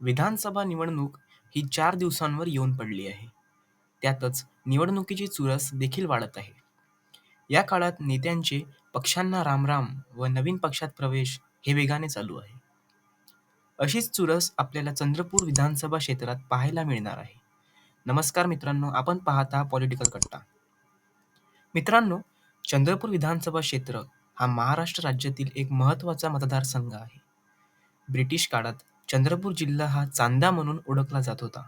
विधानसभा निवडणूक ही चार दिवसांवर येऊन पडली आहे. त्यातच निवडणुकीची चुरस देखील वाढत आहे. या काळात नेत्यांचे पक्षांना रामराम व नवीन पक्षात प्रवेश हे वेगाने चालू आहे. अशीच चुरस आपल्याला चंद्रपूर विधानसभा क्षेत्रात पाहायला मिळणार आहे. नमस्कार मित्रांनो, आपण पाहता पॉलिटिकल कट्टा. मित्रांनो, चंद्रपूर विधानसभा क्षेत्र हा महाराष्ट्र राज्यातील एक महत्त्वाचा मतदारसंघ आहे. ब्रिटिश काळात चंद्रपूर जिल्हा हा चांदा म्हणून ओळखला जात होता.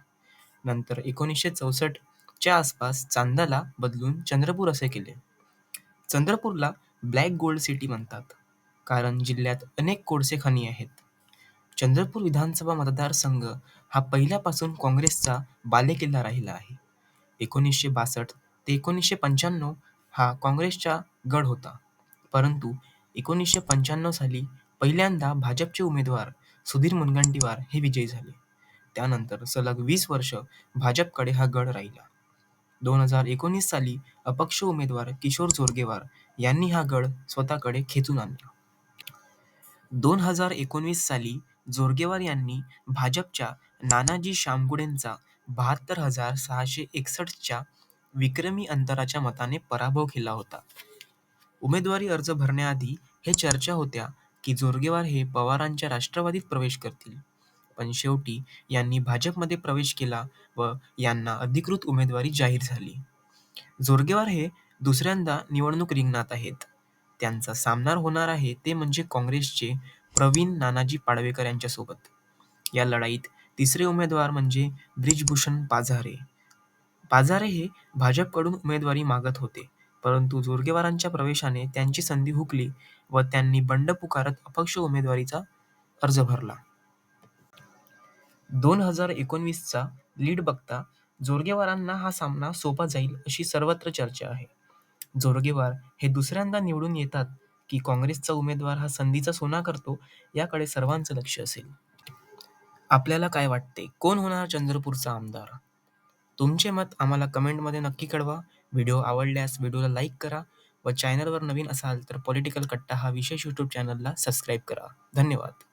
नंतर एकोणीसशे चौसष्ट च्या आसपास चांदाला बदलून चंद्रपूर असे केले. चंद्रपूरला ब्लॅक गोल्ड सिटी म्हणतात, कारण जिल्ह्यात अनेक कोळसे खाणी आहेत. चंद्रपूर विधानसभा मतदारसंघ हा पहिल्यापासून काँग्रेसचा बालेकिल्ला राहिला आहे. एकोणीसशे बासष्ट ते एकोणीसशे पंच्याण्णव हा काँग्रेसचा गड होता, परंतु एकोणीसशे पंच्याण्णव साली पहिल्यांदा भाजपचे उमेदवार सुधीर मुनगंटीवार हे विजयी झाले. त्यानंतर सलग वीस वर्ष भाजपकडे हा गड राहिला. दोन हजार एकोणीस साली अपक्ष उमेदवार किशोर जोरगेवार यांनी हा गड स्वतःकडे खेचून आणला. दोन हजार एकोणीस साली जोरगेवार यांनी भाजपच्या नानाजी शामगुडेंचा बहात्तर हजार सहाशे एकसष्टच्या विक्रमी अंतराच्या मताने पराभव केला होता. उमेदवारी अर्ज भरण्याआधी हे चर्चा होत्या की जोरगेवार हे पवारांच्या राष्ट्रवादीत प्रवेश करतील, पण शेवटी यांनी भाजपमध्ये प्रवेश केला व यांना अधिकृत उमेदवारी जाहीर झाली. जोरगेवार हे दुसऱ्यांदा निवडणूक रिंगणात आहेत. त्यांचा सामना होणार आहे ते म्हणजे काँग्रेसचे प्रवीण नानाजी पाडवेकर यांच्यासोबत. या लढाईत तिसरे उमेदवार म्हणजे ब्रिजभूषण पाझारे. पाझारे हे भाजपकडून उमेदवारी मागत होते, परंतु जोरगेवारांच्या प्रवेशाने त्यांची संधी हुकली व त्यांनी बंड पुकारत अपक्ष उमेदवारीचा अर्ज भरला. दोन हजार एकोणवीसचा लीड बघता जोरगेवारांना हा सामना सोपा जाईल अशी सर्वत्र चर्चा आहे. जोरगेवार हे दुसऱ्यांदा निवडून येतात की काँग्रेसचा उमेदवार हा संधीचा सोना करतो याकडे सर्वांचं लक्ष असेल. आपल्याला काय वाटते कोण होणार चंद्रपूरचा आमदार? तुमचे मत आम्हाला कमेंटमध्ये नक्की कळवा. व्हिडिओ आवडल्यास व्हिडिओला लाईक करा व चॅनलवर नवीन असाल तर पॉलिटिकल कट्टा हा विशेष यूट्यूब चॅनलला सबस्क्राईब करा. धन्यवाद.